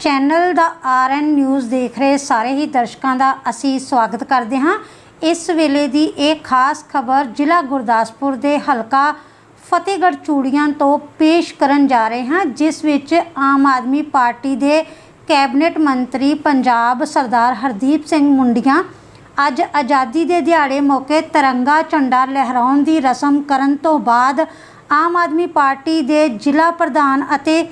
Channel ਦਾ RN news ਦੇਖ ਰਹੇ ਸਾਰੇ ਹੀ ਦਰਸ਼ਕਾਂ ਦਾ ਅਸੀਂ ਸਵਾਗਤ ਕਰਦੇ ਹਾਂ। ਇਸ ਵੇਲੇ ਦੀ ਇਹ ਖਾਸ ਖਬਰ ਜ਼ਿਲ੍ਹਾ ਗੁਰਦਾਸਪੁਰ ਦੇ ਹਲਕਾ ਫਤਿਹਗੜ੍ਹ ਚੂੜੀਆਂ ਤੋਂ ਪੇਸ਼ ਕਰਨ ਜਾ ਰਹੇ ਹਾਂ, ਜਿਸ ਵਿੱਚ ਆਮ ਆਦਮੀ ਪਾਰਟੀ ਦੇ ਕੈਬਨਿਟ ਮੰਤਰੀ ਪੰਜਾਬ ਸਰਦਾਰ ਹਰਦੀਪ ਸਿੰਘ ਮੁੰਡੀਆਂ ਅੱਜ ਆਜ਼ਾਦੀ ਦੇ ਦਿਹਾੜੇ ਮੌਕੇ ਤਿਰੰਗਾ ਝੰਡਾ ਲਹਿਰਾਉਣ ਦੀ ਰਸਮ ਕਰਨ ਤੋਂ ਬਾਅਦ ਆਮ ਆਦਮੀ ਪਾਰਟੀ ਦੇ ਜ਼ਿਲ੍ਹਾ ਪ੍ਰਧਾਨ ਅਤੇ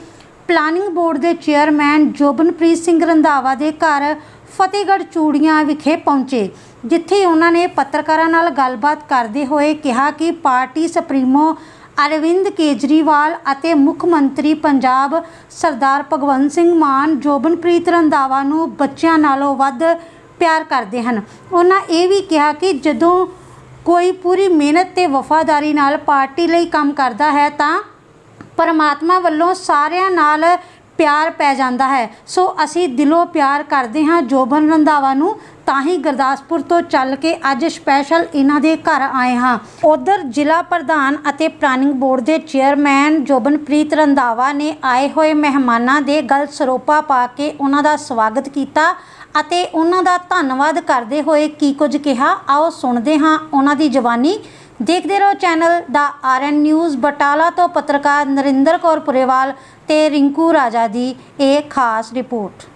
ਪਲਾਨਿੰਗ ਬੋਰਡ ਦੇ ਚੇਅਰਮੈਨ ਜੋਬਨਪ੍ਰੀਤ ਸਿੰਘ ਰੰਧਾਵਾ ਦੇ ਘਰ ਫਤਿਹਗੜ੍ਹ ਚੂੜੀਆਂ ਵਿਖੇ ਪਹੁੰਚੇ, ਜਿੱਥੇ ਉਹਨਾਂ ਨੇ ਪੱਤਰਕਾਰਾਂ ਨਾਲ ਗੱਲਬਾਤ ਕਰਦੇ ਹੋਏ ਕਿਹਾ ਕਿ ਪਾਰਟੀ ਸੁਪਰੀਮੋ ਅਰਵਿੰਦ ਕੇਜਰੀਵਾਲ ਅਤੇ ਮੁੱਖ ਮੰਤਰੀ ਪੰਜਾਬ ਸਰਦਾਰ ਭਗਵੰਤ ਸਿੰਘ ਮਾਨ ਜੋਬਨਪ੍ਰੀਤ ਰੰਧਾਵਾ ਨੂੰ ਬੱਚਿਆਂ ਨਾਲੋਂ ਵੱਧ ਪਿਆਰ ਕਰਦੇ ਹਨ। ਉਹਨਾਂ ਇਹ ਵੀ ਕਿਹਾ ਕਿ ਜਦੋਂ ਕੋਈ ਪੂਰੀ ਮਿਹਨਤ ਤੇ ਵਫਾਦਾਰੀ ਨਾਲ ਪਾਰਟੀ ਲਈ ਕੰਮ ਕਰਦਾ ਹੈ ਤਾਂ ਪਰਮਾਤਮਾ ਵੱਲੋਂ ਸਾਰਿਆਂ ਨਾਲ ਪਿਆਰ ਪੈ ਜਾਂਦਾ ਹੈ। ਸੋ ਅਸੀਂ ਦਿਲੋਂ ਪਿਆਰ ਕਰਦੇ ਹਾਂ ਜੋਬਨ ਰੰਧਾਵਾ ਨੂੰ। ਤਾਂ ਹੀ ਗੁਰਦਾਸਪੁਰ ਤੋਂ ਚੱਲ ਕੇ ਅੱਜ ਸਪੈਸ਼ਲ ਇਹਨਾਂ ਦੇ ਘਰ ਆਏ ਹਾਂ। ਉਧਰ ਜ਼ਿਲ੍ਹਾ ਪ੍ਰਧਾਨ ਅਤੇ ਪਲਾਨਿੰਗ ਬੋਰਡ ਦੇ ਚੇਅਰਮੈਨ ਜੋਬਨਪ੍ਰੀਤ ਰੰਧਾਵਾ ਨੇ ਆਏ ਹੋਏ ਮਹਿਮਾਨਾਂ ਦੇ ਗਲ ਸਰੋਪਾ ਪਾ ਕੇ ਉਹਨਾਂ ਦਾ ਸਵਾਗਤ ਕੀਤਾ ਅਤੇ ਉਹਨਾਂ ਦਾ ਧੰਨਵਾਦ ਕਰਦੇ ਹੋਏ ਕੀ ਕੁਝ ਕਿਹਾ, ਆਓ ਸੁਣਦੇ ਹਾਂ ਉਹਨਾਂ ਦੀ ਜ਼ਬਾਨੀ ਦੇਖਦੇ ਰਹੋ ਚੈਨਲ ਦਾ ਆਰਐਨ ਨਿਊਜ਼ ਬਟਾਲਾ ਤੋਂ ਪੱਤਰਕਾਰ ਨਰਿੰਦਰ ਕੌਰ ਪੁਰੇਵਾਲ ਤੇ ਰਿੰਕੂ ਰਾਜਾ ਦੀ ਇਹ ਖਾਸ ਰਿਪੋਰਟ।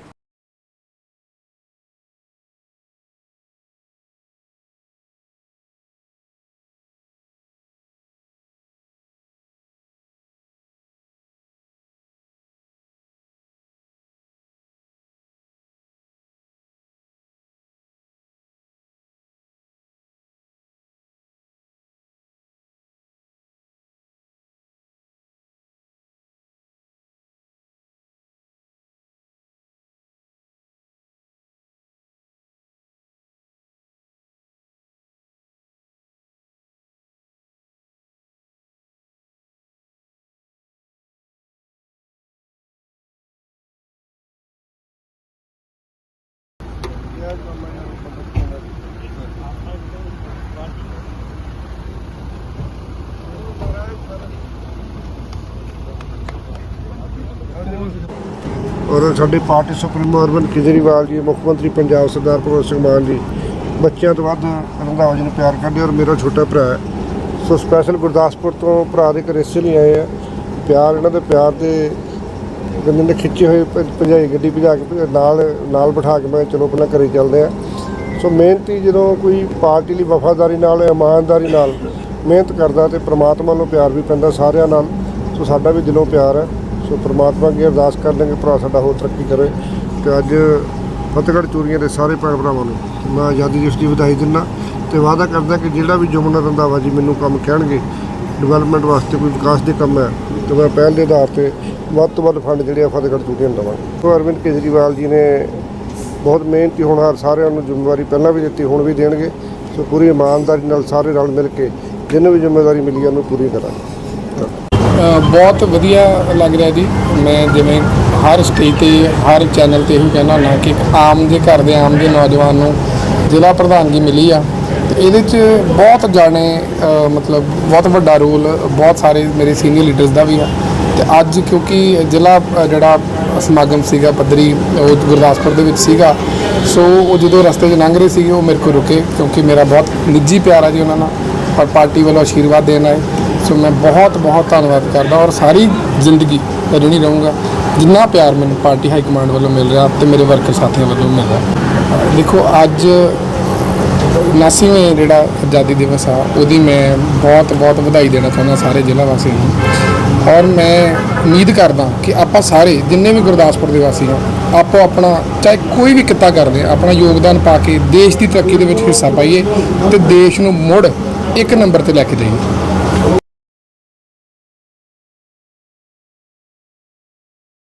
ਔਰ ਸਾਡੇ ਪਾਰਟੀ ਸੁਪਰੀਮੋ ਅਰਵਿੰਦ ਕੇਜਰੀਵਾਲ ਜੀ, ਮੁੱਖ ਮੰਤਰੀ ਪੰਜਾਬ ਸਰਦਾਰ ਭਗਵੰਤ ਸਿੰਘ ਮਾਨ ਜੀ, ਬੱਚਿਆਂ ਤੋਂ ਵੱਧ ਰੰਧਾਵਾ ਜੀ ਨੂੰ ਪਿਆਰ ਕਰਦੇ ਔਰ ਮੇਰਾ ਛੋਟਾ ਭਰਾ ਹੈ। ਸੋ ਸਪੈਸ਼ਲ ਗੁਰਦਾਸਪੁਰ ਤੋਂ ਭਰਾ ਦੇ ਘਰੇ ਇਸੇ ਲਈ ਆਏ ਆ। ਪਿਆਰ, ਇਹਨਾਂ ਦੇ ਪਿਆਰ ਦੇ ਗੰਦੇ ਨੇ ਖਿੱਚੇ ਹੋਏ ਭ- ਭਜਾਈ ਗੱਡੀ ਭਜਾ ਕੇ ਨਾਲ ਨਾਲ ਬਿਠਾ ਕੇ ਮੈਂ ਚਲੋ ਪਹਿਲਾਂ ਘਰੇ ਚੱਲਦੇ ਆ ਸੋ ਮਿਹਨਤੀ ਜਦੋਂ ਕੋਈ ਪਾਰਟੀ ਲਈ ਵਫਾਦਾਰੀ ਨਾਲ, ਇਮਾਨਦਾਰੀ ਨਾਲ ਮਿਹਨਤ ਕਰਦਾ ਤੇ ਪ੍ਰਮਾਤਮਾ ਨੂੰ ਪਿਆਰ ਵੀ ਪੈਂਦਾ ਸਾਰਿਆਂ ਨਾਲ, ਸੋ ਸਾਡਾ ਵੀ ਦਿਲੋਂ ਪਿਆਰ ਹੈ। ਸੋ ਪ੍ਰਮਾਤਮਾ ਅੱਗੇ ਅਰਦਾਸ ਕਰ ਲਾਂਗੇ, ਭਰਾ ਸਾਡਾ ਹੋਰ ਤਰੱਕੀ ਕਰੇ ਤੇ ਅੱਜ ਫਤਿਹਗੜ੍ਹ ਚੂਰੀਆਂ ਦੇ ਸਾਰੇ ਭੈਣ ਭਰਾਵਾਂ ਨੂੰ ਮੈਂ ਆਜ਼ਾਦੀ ਦਿਵਸ ਦੀ ਵਧਾਈ ਦਿੰਦਾ ਤੇ ਵਾਅਦਾ ਕਰਦਾ ਕਿ ਜਿਹੜਾ ਵੀ ਜੁਮਨਾ ਰੰਧਾਵਾ ਜੀ ਮੈਨੂੰ ਕੰਮ ਕਹਿਣਗੇ ਡਿਵੈਲਪਮੈਂਟ ਵਾਸਤੇ ਕੋਈ ਵਿਕਾਸ ਦੇ ਕੰਮ ਹੈ, ਤੇ ਮੈਂ ਪਹਿਲ ਦੇ ਆਧਾਰ ਤੇ ਵੱਧ ਤੋਂ ਵੱਧ ਫੰਡ ਜਿਹੜੇ ਆ ਫਤਿਹਗੜ੍ਹ ਚੂਰੀਆਂ ਨੂੰ ਦੇਵਾਂਗਾ। ਸੋ ਅਰਵਿੰਦ ਕੇਜਰੀਵਾਲ ਜੀ ਨੇ ਬਹੁਤ ਮਿਹਨਤੀ ਹੋਣਹਾਰ ਸਾਰਿਆਂ ਨੂੰ ਜ਼ਿੰਮੇਵਾਰੀ ਪਹਿਲਾਂ ਵੀ ਦਿੱਤੀ, ਹੁਣ ਵੀ ਦੇਣਗੇ, ਸੋ ਪੂਰੀ ਇਮਾਨਦਾਰੀ ਨਾਲ ਸਾਰੇ ਰਲ ਮਿਲ ਕੇ ਜਿੰਨੇ ਵੀ ਜ਼ਿੰਮੇਵਾਰੀ ਮਿਲੀ ਉਹਨੂੰ ਪੂਰੀ ਕਰਾਂਗੇ। ਬਹੁਤ ਵਧੀਆ ਲੱਗ ਰਿਹਾ ਜੀ। ਮੈਂ ਜਿਵੇਂ ਹਰ ਸਟੇਜ ਤੇ, ਹਰ ਚੈਨਲ ਤੇ ਇਹੋ ਕਹਿਣਾ ਹੁੰਦਾ ਕਿ ਆਮ ਦੇ ਘਰ ਦੇ, ਆਮ ਦੇ ਨੌਜਵਾਨ ਨੂੰ ਜ਼ਿਲ੍ਹਾ ਪ੍ਰਧਾਨਗੀ ਮਿਲੀ ਆ। ਤੇ ਇਹਦੇ 'ਚ ਬਹੁਤ ਜਾਣੇ ਮਤਲਬ ਬਹੁਤ ਵੱਡਾ ਰੋਲ, ਬਹੁਤ ਸਾਰੇ ਮੇਰੇ ਸੀਨੀਅਰ ਲੀਡਰਸ ਦਾ ਵੀ ਆ। ਤੇ ਅੱਜ ਕਿਉਂਕਿ ਜ਼ਿਲ੍ਹਾ ਜਿਹੜਾ ਸਮਾਗਮ ਸੀਗਾ ਪੱਧਰੀ, ਉਹ ਗੁਰਦਾਸਪੁਰ ਦੇ ਵਿੱਚ ਸੀਗਾ। ਸੋ ਉਹ ਜਦੋਂ ਰਸਤੇ 'ਚ ਲੰਘ ਰਹੇ ਸੀਗੇ, ਉਹ ਮੇਰੇ ਕੋਲ ਰੁਕੇ ਕਿਉਂਕਿ ਮੇਰਾ ਬਹੁਤ ਨਿੱਜੀ ਪਿਆਰ ਆ ਜੀ ਉਹਨਾਂ ਨਾਲ। ਪਰ ਪਾਰਟੀ ਵੱਲੋਂ ਆਸ਼ੀਰਵਾਦ ਦੇਣ ਆਏ। ਸੋ ਮੈਂ ਬਹੁਤ ਬਹੁਤ ਧੰਨਵਾਦ ਕਰਦਾ ਔਰ ਸਾਰੀ ਜ਼ਿੰਦਗੀ ਰਣੀ ਰਹੂੰਗਾ। ਜਿੰਨਾ ਪਿਆਰ ਮੈਨੂੰ ਪਾਰਟੀ ਹਾਈ ਕਮਾਂਡ ਵੱਲੋਂ ਮਿਲ ਰਿਹਾ ਤੇ ਮੇਰੇ ਵਰਕਰ ਸਾਥੀਆਂ ਵੱਲੋਂ ਮਿਲ ਰਿਹਾ। ਦੇਖੋ ਅੱਜ 79ਵੇਂ ਜਿਹੜਾ ਆਜ਼ਾਦੀ ਦਿਵਸ ਆ ਉਹਦੀ ਮੈਂ ਬਹੁਤ ਬਹੁਤ ਵਧਾਈ ਦੇਣਾ ਚਾਹੁੰਦਾ ਸਾਰੇ ਜ਼ਿਲ੍ਹਾ ਵਾਸੀਆਂ ਨੂੰ। ਔਰ ਮੈਂ ਉਮੀਦ ਕਰਦਾ ਕਿ ਆਪਾਂ ਸਾਰੇ ਜਿੰਨੇ ਵੀ ਗੁਰਦਾਸਪੁਰ ਦੇ ਵਾਸੀ ਹਾਂ ਆਪੋ ਆਪਣਾ ਚਾਹੇ ਕੋਈ ਵੀ ਕਿੱਤਾ ਕਰਦੇ ਹਾਂ, ਆਪਣਾ ਯੋਗਦਾਨ ਪਾ ਕੇ ਦੇਸ਼ ਦੀ ਤਰੱਕੀ ਦੇ ਵਿੱਚ ਹਿੱਸਾ ਪਾਈਏ ਤੇ ਦੇਸ਼ ਨੂੰ ਮੁੜ ਇੱਕ ਨੰਬਰ ਤੇ ਲੈ ਕੇ ਜਾਈਏ।